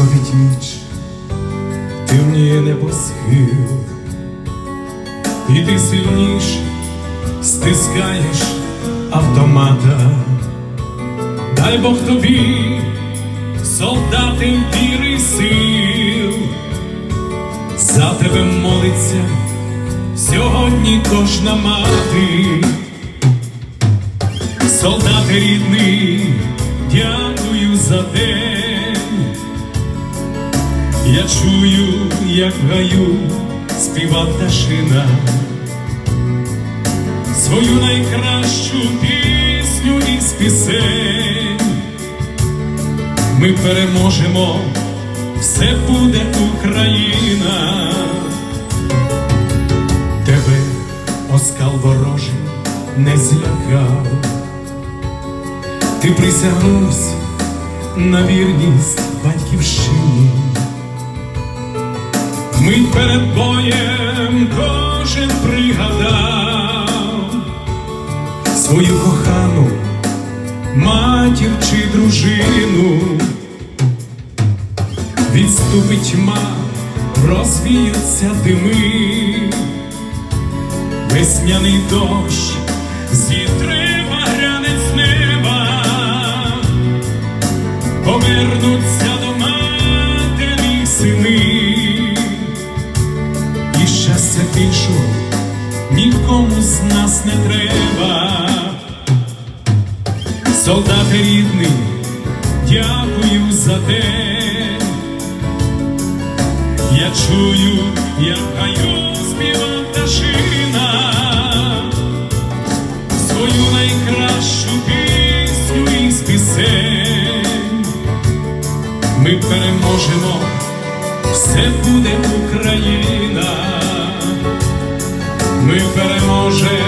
Приходить ніч, темніє небосхил, і ти сильніш стискаєш автомата. Дай Бог тобі, солдати віри сил, за тебе молиться сьогодні кожна мати. Солдати рідний, дякую за день. Я чую, як в гаю співа пташина свою найкращу пісню із пісень. Ми переможемо, все буде Україна. Тебе оскал ворожий не злякав. Ти присягнувся на вірність батьківщині. Перед боєм кожен пригадав свою кохану матір чи дружину. Відступить тьма, розвіються дими, весняний дощ зітре багрянець неба, повернуться і щастя більшого нікому з нас не треба. Солдати рідний, дякую за день. Я чую, як гаю співа пташина свою найкращу пісню із пісень. Ми переможемо, все буде Україна. Ми переможемо.